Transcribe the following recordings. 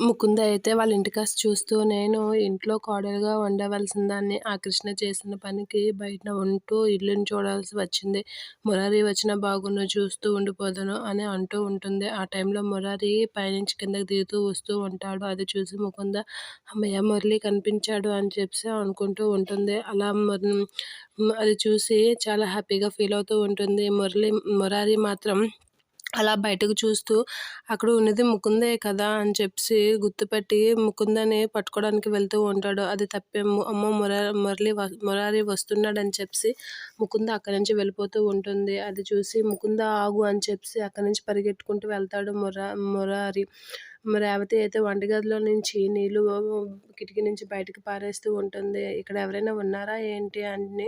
ముకుంద అయితే వాళ్ళ ఇంటికాస్త చూస్తూ నేను ఇంట్లో కోడలుగా ఉండవలసిన దాన్ని ఆ కృష్ణ చేసిన పనికి బయట ఉంటూ ఇల్లుని చూడాల్సి వచ్చింది. మురారి వచ్చిన బాగున్న చూస్తూ ఉండిపోదును అని అంటూ ఉంటుంది. ఆ టైంలో మురారి పైనుంచి కిందకి దిగుతూ వస్తూ ఉంటాడు. అది చూసి ముకుంద అమ్మయ్య మురళి కనిపించాడు అని చెప్పి అనుకుంటూ ఉంటుంది. అలా అది చూసి చాలా హ్యాపీగా ఫీల్ అవుతూ ఉంటుంది. మురళి మురారి మాత్రం అలా బయటకు చూస్తూ అక్కడ ఉన్నది ముకుందే కదా అని చెప్పి గుర్తుపెట్టి ముకుందని పట్టుకోవడానికి వెళ్తూ ఉంటాడు. అది తప్పే అమ్మ ముర మురళి మురారి వస్తున్నాడని చెప్పి ముకుంద అక్కడి నుంచి వెళ్ళిపోతూ ఉంటుంది. అది చూసి ముకుంద ఆగు అని చెప్పి అక్కడి నుంచి పరిగెట్టుకుంటూ వెళ్తాడు మురా మురారి. రేవతి అయితే వంటగదిలో నుంచి నీళ్ళు కిటికీ నుంచి బయటకు పారేస్తూ ఉంటుంది. ఇక్కడ ఎవరైనా ఉన్నారా ఏంటి అని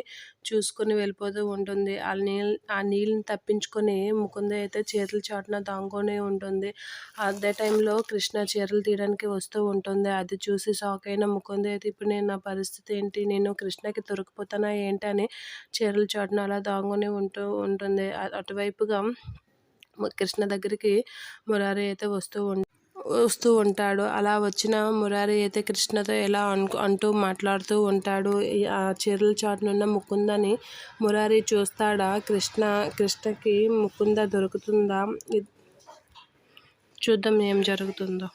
చూసుకొని వెళ్ళిపోతూ ఉంటుంది. ఆ నీళ్ళు ఆ నీళ్ళని తప్పించుకొని ముకుంద అయితే చీరల చాటున దాంగుకొని ఉంటుంది. అదే టైంలో కృష్ణ చీరలు తీయడానికి వస్తూ ఉంటుంది. అది చూసి షాక్ అయిన ముకుంద అయితే ఇప్పుడు నేను నా పరిస్థితి ఏంటి? నేను కృష్ణకి దొరికిపోతానా ఏంటి? అని చీరల చాటున అలా దాంగుని ఉంటూ ఉంటుంది. అటువైపుగా కృష్ణ దగ్గరికి మురారి అయితే వస్తూ ఉంటుంది వస్తూ ఉంటాడు. అలా వచ్చిన మురారి అయితే కృష్ణతో ఎలా అనుకు అంటూ మాట్లాడుతూ ఉంటాడు. ఆ చీరల చాటునున్న ముకుందని మురారి చూస్తాడా? కృష్ణ కృష్ణకి ముకుంద దొరుకుతుందా? చూద్దాం ఏం జరుగుతుందో.